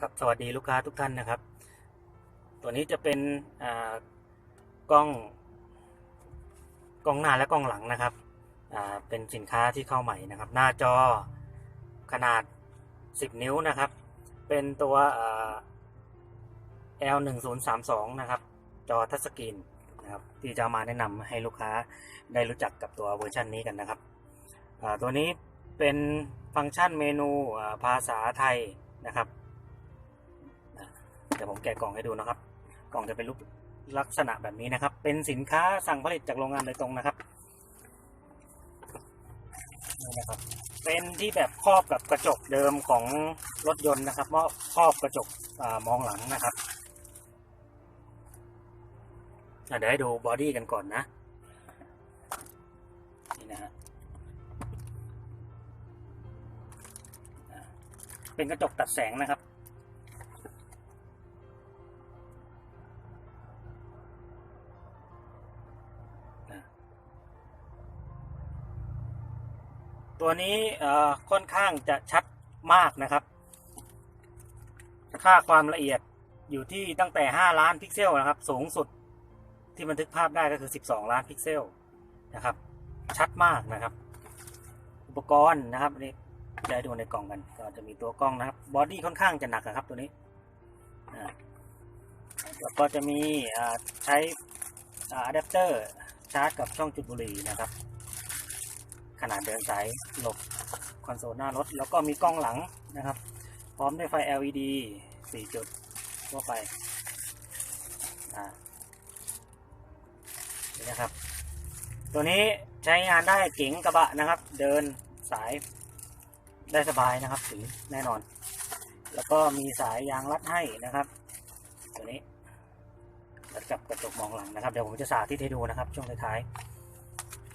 ครับสวัสดีลูกค้าทุกท่านนะครับ ตัวนี้จะเป็นกล้องกล้องหน้าและกล้องหลังนะครับเป็นสินค้าที่เข้าใหม่นะครับ หน้าจอขนาด 10 นิ้วนะครับ เป็นตัวอ่า L1032 นะครับ จอทัชสกรีนนะครับที่จะมาแนะนำให้ลูกค้าได้รู้จักกับตัวเวอร์ชันนี้กันนะครับตัวนี้เป็นฟังก์ชันเมนูภาษาไทยนะครับ ดี๋ยวผมแกะกล่องให้ดูนะครับ กล่องจะเป็นรูปลักษณะแบบนี้นะครับ เป็นสินค้าสั่งผลิตจากโรงงานโดยตรงนะครับนี่นะครับ เป็นที่แบบครอบกับกระจกเดิมของรถยนต์นะครับว่าครอบกระจกอมองหลังนะครับอะเดี๋ยวให้ดูบอดี้กันก่อนนะนี่นะฮะเป็นกระจกตัดแสงนะครับ ตัวนี้ค่อนข้างจะชัดมากนะครับ ค่าความละเอียดอยู่ที่ตั้งแต่ 5 ล้านพิกเซลนะครับ สูงสุดที่บันทึกภาพได้ก็คือ 12 ล้านพิกเซลนะครับ ชัดมากนะครับ อุปกรณ์นะครับนี่จะให้ดูในกล่องกัน ก็จะมีตัวกล้องนะครับ บอดี้ค่อนข้างจะหนักนะครับตัวนี้แล้วก็จะมีใช้อะแดปเตอร์ชาร์จกับช่องจุดบุหรี่นะครับ ขนาดเดินสายหลบคอนโซลหน้ารถ แล้วก็มีกล้องหลังนะครับ พร้อมด้วยไฟ LED 4 จุดทั่วไปอ่านี่นะครับ ตัวนี้ใช้งานได้เก๋งกระบะนะครับ เดินสายได้สบายนะครับถึงแน่นอน แล้วก็มีสายยางรัดให้นะครับ ตัวนี้รัดกับกระจกมองหลังนะครับ เดี๋ยวผมจะสาธิตให้ดูนะครับ ช่วงท้ายๆ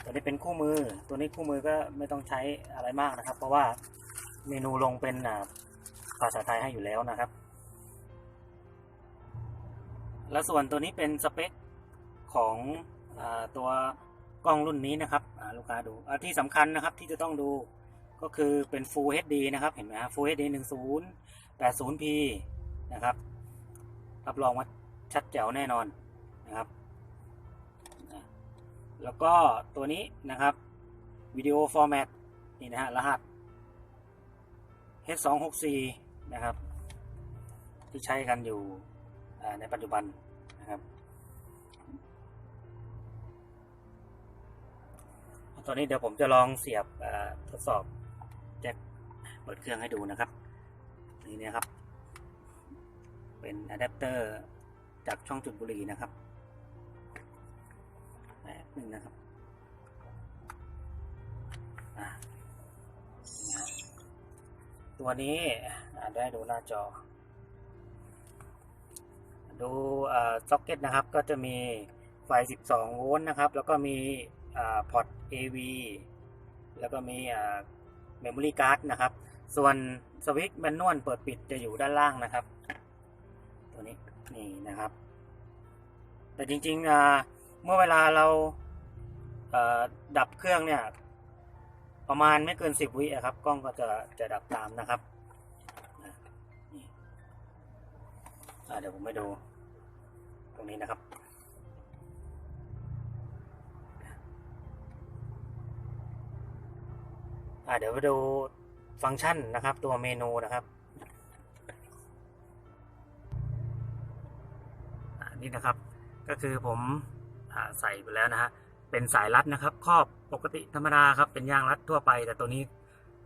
ตัวนี้เป็นคู่มือ ตัวนี้คู่มือก็ไม่ต้องใช้อะไรมากนะครับ เพราะว่าเมนูลงเป็นภาษาไทยให้อยู่แล้วนะครับ แล้วส่วนตัวนี้เป็นสเปคของอตัวกล้องรุ่นนี้นะครับลูกค้าดูที่สำคัญนะครับที่จะต้องดูก็คือเป็น Full HD นะครับ เห็นไหมฮะ Full HD 10 80p นะครับ รับรองว่าชัดแจ๋วแน่นอนนะครับ แล้วก็ตัวนี้นะครับวิดีโอฟอร์แมตนี่นะฮะรหัส H264 นะครับ ที่ใช้กันอยู่ในปัจจุบันนะครับ ตอนนี้เดี๋ยวผมจะลองเสียบทดสอบแจ็คเปิดเครื่องให้ดูนะครับ นี่นะครับ เป็นอะแดปเตอร์จากช่องจุดบุหรี่นะครับ หนึ่งนะครับตัวนี้ได้ดูหน้าจอ ดูซ็อกเก็ตนะครับ ก็จะมีไฟ 12 โวลต์นะครับ แล้วก็มีพอร์ต AV แล้วก็มีเมมโมรี่การ์ดนะครับ ส่วนสวิตช์แมนนวลเปิดปิดจะอยู่ด้านล่างนะครับ ตัวนี้นี่นะครับ แต่จริงๆเมื่อเวลาเรา ดับเครื่องเนี่ย ประมาณไม่เกิน10วิครับ กล้องก็จะจะดับตามนะครับเดี๋ยวผมไปดู ตรงนี้นะครับ เดี๋ยวไปดูฟังก์ชันนะครับ ตัวเมนูนะครับนี่นะครับ ก็คือผมอใส่ไปแล้วนะฮะ เป็นสายรัดนะครับ ครอบปกติธรรมดาครับ เป็นยางรัดทั่วไป แต่ตัวนี้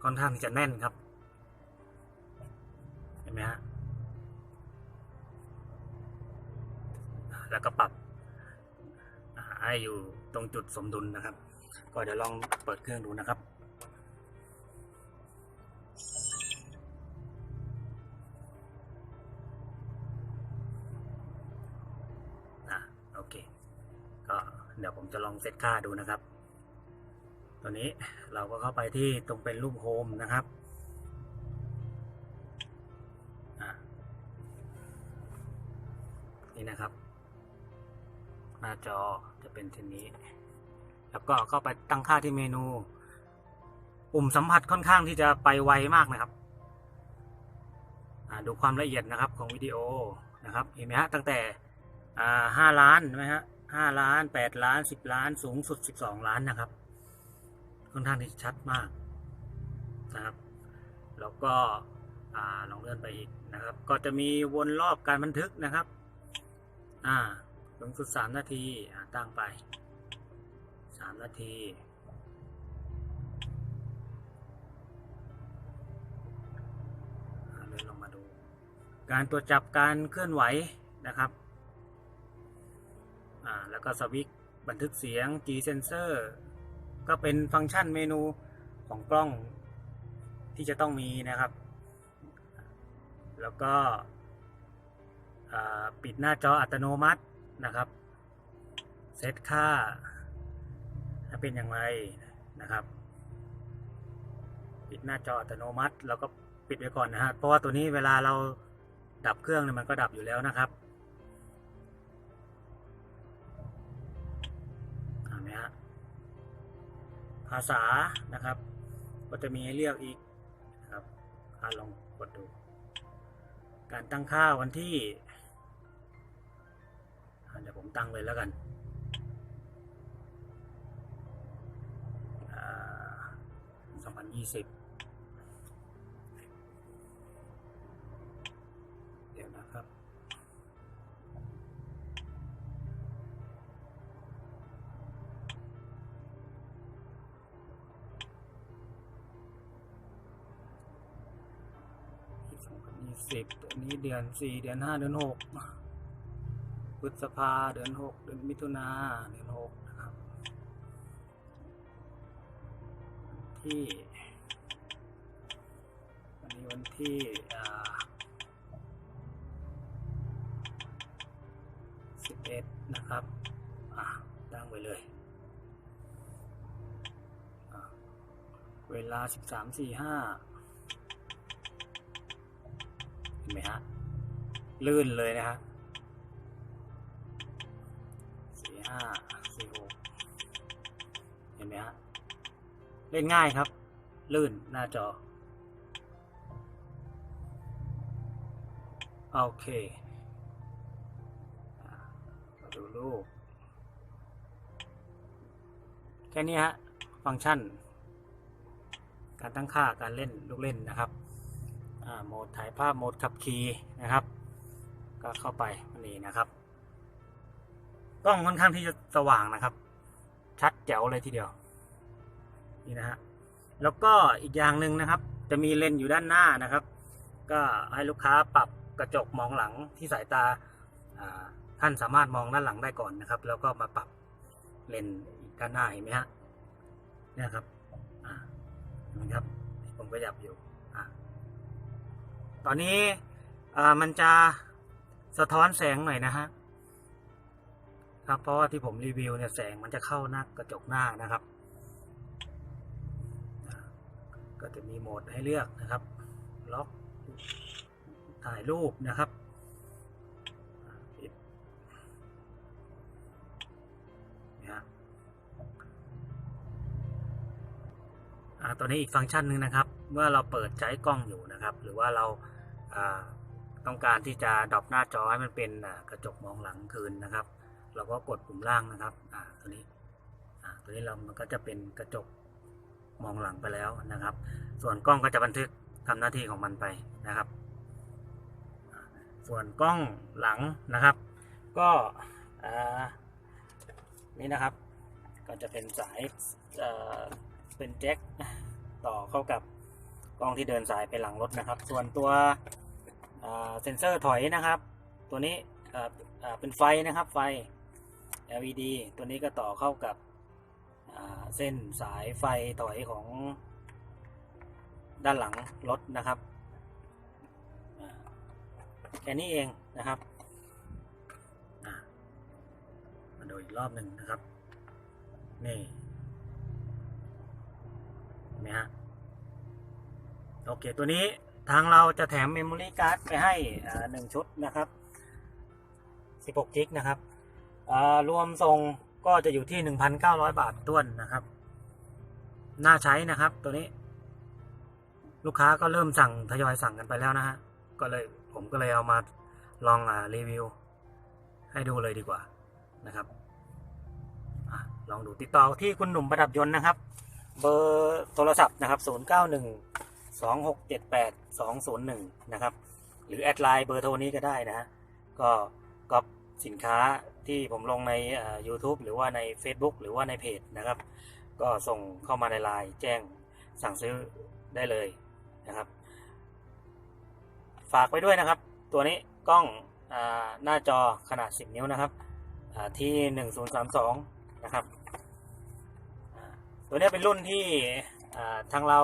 ค่อนข้างที่จะแน่นครับ เห็นไหมฮะแล้วก็ปรับให้อยู่ตรงจุดสมดุลนะครับ ก็เดี๋ยวลองเปิดเครื่องดูนะครับ เซตค่าดูนะครับ ตอนนี้เราก็เข้าไปที่ตรงเป็นรูปโฮมนะครับนี่นะครับ หน้าจอจะเป็นเช่นนี้ แล้วก็เข้าไปตั้งค่าที่เมนู ปุ่มสัมผัสค่อนข้างที่จะไปไวมากนะครับดูความละเอียดนะครับของวิดีโอนะครับเห็นไหมฮะตั้งแต่ห้าล้านใช่ไหมฮะ ห้าล้านแปดล้านสิบล้านสูงสุดสิบสองล้านนะครับ ค่อนข้างที่ชัดมากนะครับ แล้วก็ลองเลื่อนไปอีกนะครับ ก็จะมีวนรอบการบันทึกนะครับ อ่าสูงสุดสามนาทีตั้งไปสามนาทีเลื่อนลงมาดู การตรวจจับการเคลื่อนไหวนะครับ อ่าแล้วก็สวิตบันทึกเสียง G sensor ก็เป็นฟังก์ชันเมนูของกล้องที่จะต้องมีนะครับ แล้วก็ปิดหน้าจออัตโนมัตินะครับ เซตค่าถ้าเป็นอย่างไรนะครับ ปิดหน้าจออัตโนมัติ แล้วก็ปิดไว้ก่อนนะฮะเพราะว่าตัวนี้เวลาเราดับเครื่องเนี่ยมันก็ดับอยู่แล้วนะครับ ภาษานะครับ ก็จะมีให้เลือกอีกนะครับลองกดดู การตั้งค่าวันที่อาเดี๋ยวผมตั้งเลยแล้วกันอ่า2020 2020ตัวนี้เดือน4เดือน5เดือน6พฤษภาเดือน6เดือนมิถุนาเดือน6นะครับ ที่วันนี้วันที่อ่า11นะครับอะตั้งไว้เลยเวลา 13.45 ไหมฮะ ลื่นเลยนะฮะสี่ห้าสี่หกเห็นไหมฮะ เล่นง่ายครับ ลื่นหน้าจอ โอเคมาดูรูปแค่นี้ฮะ ฟังก์ชัน การตั้งค่าการเล่นลูกเล่นนะครับ โหมดถ่ายภาพโหมดขับขี่นะครับ ก็เข้าไปนี่นะครับกล้องค่อนข้างที่จะสว่างนะครับ ชัดแจ๋วเลยทีเดียว นี่นะฮะแล้วก็อีกอย่างหนึ่งนะครับ จะมีเลนส์อยู่ด้านหน้านะครับ ก็ให้ลูกค้าปรับกระจกมองหลังที่สายตาท่านสามารถมองด้านหลังได้ก่อนนะครับ แล้วก็มาปรับเลนส์ด้านหน้าเห็นไหมฮะเนี่ยครับนไหมครับผมก็ยับอยู่ ตอนนี้มันจะสะท้อนแสงหน่อยนะฮะครับเพราะว่าที่ผมรีวิวเนี่ยแสงมันจะเข้าหน้ากระจกหน้านะครับ ก็จะมีโหมดให้เลือกนะครับ ล็อกถ่ายรูปนะครับ อ่าตัวนี้อีกฟังก์ชันหนึ่งนะครับ เมื่อเราเปิดใช้กล้องอยู่นะครับ หรือว่าเราต้องการที่จะดรอปหน้าจอให้มันเป็นกระจกมองหลังคืนนะครับ เราก็กดปุ่มล่างนะครับอ่าตัวนี้อ่าตัวนี้เรามันก็จะเป็นกระจกมองหลังไปแล้วนะครับ ส่วนกล้องก็จะบันทึกทำหน้าที่ของมันไปนะครับ ส่วนกล้องหลังนะครับ ก็อ่านี่นะครับ ก็จะเป็นสาย เป็นแจ็คต่อเข้ากับกล้องที่เดินสายไปหลังรถนะครับ ส่วนตัวเซนเซอร์ถอยนะครับ ตัวนี้เป็นไฟนะครับไฟ LED ตัวนี้ก็ต่อเข้ากับเส้นสายไฟถอยของด้านหลังรถนะครับแค่นี้เองนะครับมาดูอีกรอบหนึ่งนะครับ นี่ ไหมฮะ โอเค ตัวนี้ทางเราจะแถมเมมโมรี่การ์ดไปให้หนึ่งชุดนะครับ 16กิกนะครับรวมทรงก็จะอยู่ที่ 1,900 บาทต้วนนะครับ น่าใช้นะครับตัวนี้ ลูกค้าก็เริ่มสั่งทยอยสั่งกันไปแล้วนะฮะ ก็เลยผมก็เลยเอามาลองอรีวิว ให้ดูเลยดีกว่านะครับอลองดูติดต่อที่คุณหนุ่มประดับยนต์นะครับ เบอร์โทรศัพท์นะครับ 091 2678 201 นะครับ หรือแอดไลน์เบอร์โทรนี้ก็ได้นะฮะก็ก็สินค้าที่ผมลงใน YouTube หรือว่าใน Facebook หรือว่าในเพจนะครับ ก็ส่งเข้ามาในไลน์แจ้งสั่งซื้อได้เลยนะครับ ฝากไว้ด้วยนะครับ ตัวนี้กล้องอหน้าจอขนาด 10 นิ้วนะครับที่ 1032 นะครับ ตัวนี้เป็นรุ่นที่ทางเรา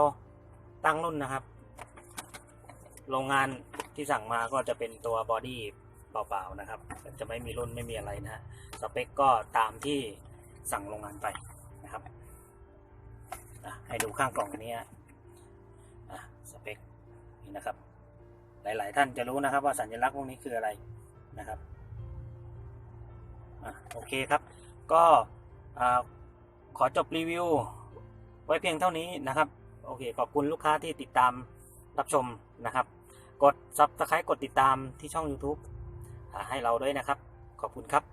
ตั้งรุ่นนะครับ โรงงานที่สั่งมาก็จะเป็นตัวบอดี้เปล่าๆนะครับ จะไม่มีรุ่นไม่มีอะไรนะฮะสเปคก็ตามที่สั่งโรงงานไปนะครับให้ดูข้างกล่องนี้อะสเปคนี่นะครับ หลายๆท่านจะรู้นะครับว่าสัญลักษณ์พวกนี้คืออะไรนะครับอะโอเคครับ ก็อ่าขอจบรีวิว ไว้เพียงเท่านี้นะครับ โอเค ขอบคุณลูกค้าที่ติดตามรับชมนะครับ กด subscribe กดติดตามที่ช่อง YouTube ให้เราด้วยนะครับ ขอบคุณครับ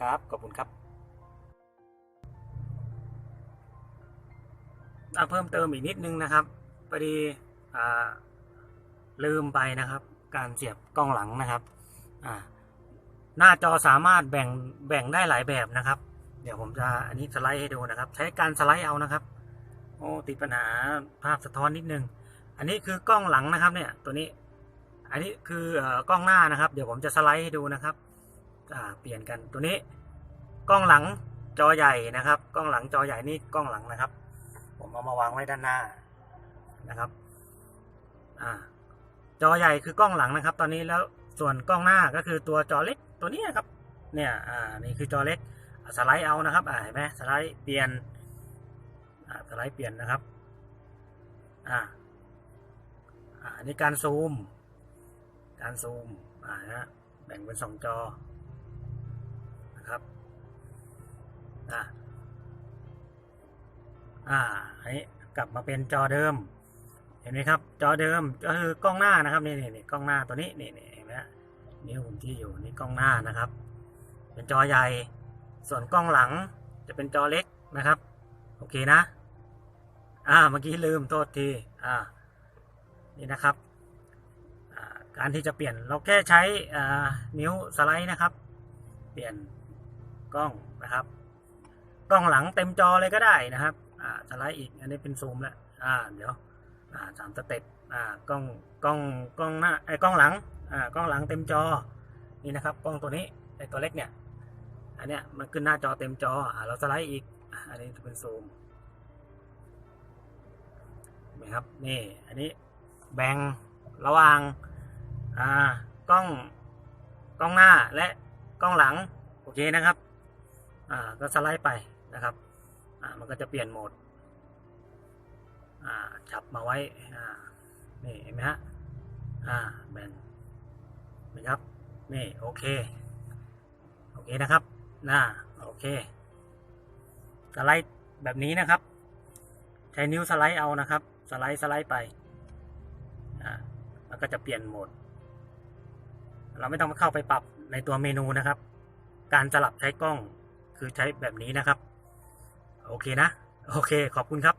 ครับ ขอบคุณครับอะเพิ่มเติมอีกนิดนึงนะครับพอดีอ่าลืมไปนะครับ การเสียบกล้องหลังนะครับอ่าหน้าจอสามารถแบ่งแบ่งได้หลายแบบนะครับ เดี๋ยวผมจะอันนี้สไลด์ให้ดูนะครับ ใช้การสไลด์เอานะครับ อ้ติดปัญหาภาพสะท้อนนิดนึง อันนี้คือกล้องหลังนะครับเนี่ยตัวนี้ อันนี้คืออกล้องหน้านะครับ เดี๋ยวผมจะสไลด์ให้ดูนะครับเปลี่ยนกันตัวนี้ กล้องหลังจอใหญ่นะครับ กล้องหลังจอใหญ่นี่กล้องหลังนะครับ ผมเอามาวางไว้ด้านหน้านะครับอ่าจอใหญ่คือกล้องหลังนะครับ ตอนนี้แล้วส่วนกล้องหน้าก็คือตัวจอเล็กตัวนี้นะครับ เนี่ยอ่านี่คือจอเล็กสไลด์เอานะครับอ่าเห็นไหมสไลด์เปลี่ยน สไลด์เปลี่ยนนะครับอ่าอันนี้การซูม การซูมอ่านะแบ่งเป็นสองจอนะครับอ่าอ่าอันนี้กลับมาเป็นจอเดิม เห็นไหมครับ จอเดิมก็คือกล้องหน้านะครับนี่นี่นี่กล้องหน้าตัวนี้นี่นี่เห็นไหมฮะนิ้วผมที่อยู่นี่กล้องหน้านะครับ เป็นจอใหญ่ ส่วนกล้องหลังจะเป็นจอเล็กนะครับ โอเคนะ อ่าเมื่อกี้ลืมโทษทีอ่านี่นะครับการที่จะเปลี่ยนเราแค่ใช้อ่านิ้วสไลด์นะครับ เปลี่ยนกล้องนะครับ กล้องหลังเต็มจอเลยก็ได้นะครับอ่าสไลด์อีกอันนี้เป็นซูมแล้วอ่าเดี๋ยวอ่าสามสเต็ปอ่ากล้องกล้องกล้องหน้าไอ้กล้องหลังอ่ากล้องหลังเต็มจอนี่นะครับ กล้องตัวนี้ไอ้ตัวเล็กเนี่ยอันเนี้ยมันขึ้นหน้าจอเต็มจออ่าเราสไลด์อีกอันนี้จะเป็นซูม นไหมครับนี่อันนี้แบ่งระหว่างกล้องกล้องหน้าและกล้องหลังโอเคนะครับก็สไลด์ไปนะครับมันก็จะเปลี่ยนโหมดจับมาไว้นี่เห็นไหมฮะแบ่งนะครับนี่โอเคโอเคนะครับน่าโอเคสไลด์แบบนี้นะครับ ใช้นิ้วสไลด์เอานะครับ สไลด์สไลด์ไปอ่ามันก็จะเปลี่ยนโหมด เราไม่ต้องมาเข้าไปปรับในตัวเมนูนะครับ การสลับใช้กล้องคือใช้แบบนี้นะครับ โอเคนะ โอเค ขอบคุณครับ